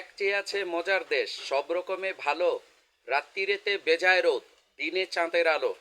এক চেয়ে আছে মজার দেশ, সব রকমে ভালো। রাত্রিরেতে বেজায় রোদ, দিনে চাঁদের আলো।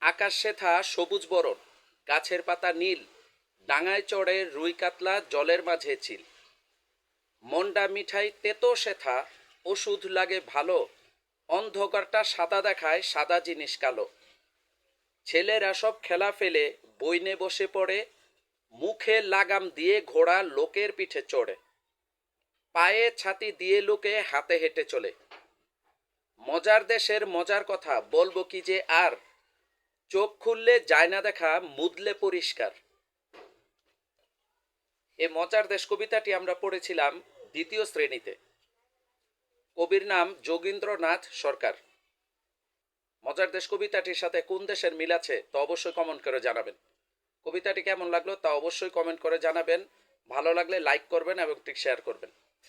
আকাশ শেথা সবুজ বরণ, গাছের পাতা নীল, ডাঙায় চড়ে রুই কাতলা জলের মাঝে চিল মন্ডা মিঠাই, তেতো শেথা ওষুধ লাগে ভালো। অন্ধকারটা সাদা দেখায়, সাদা জিনিস কালো। ছেলেরা সব খেলা ফেলে, বইনে বসে পড়ে। মুখে লাগাম দিয়ে ঘোড়া লোকের পিঠে চড়ে। পায়ে ছাতি দিয়ে লোকে হাতে হেঁটে চলে। মজার দেশের মজার কথা বলব কি যে আর, চোখ খুললে যায় না দেখা, মুদলে পরিষ্কার। এ মজার দেশ কবিতাটি আমরা পড়েছিলাম দ্বিতীয় শ্রেণীতে। কবির নাম যোগীন্দ্রনাথ সরকার। মজার দেশ কবিতাটির সাথে কোন দেশের মিল আছে তা অবশ্যই কমেন্ট করে জানাবেন। কবিতাটি কেমন লাগল তা অবশ্যই কমেন্ট করে জানাবেন। ভালো লাগলে লাইক করবেন এবং ঠিক শেয়ার করবেন।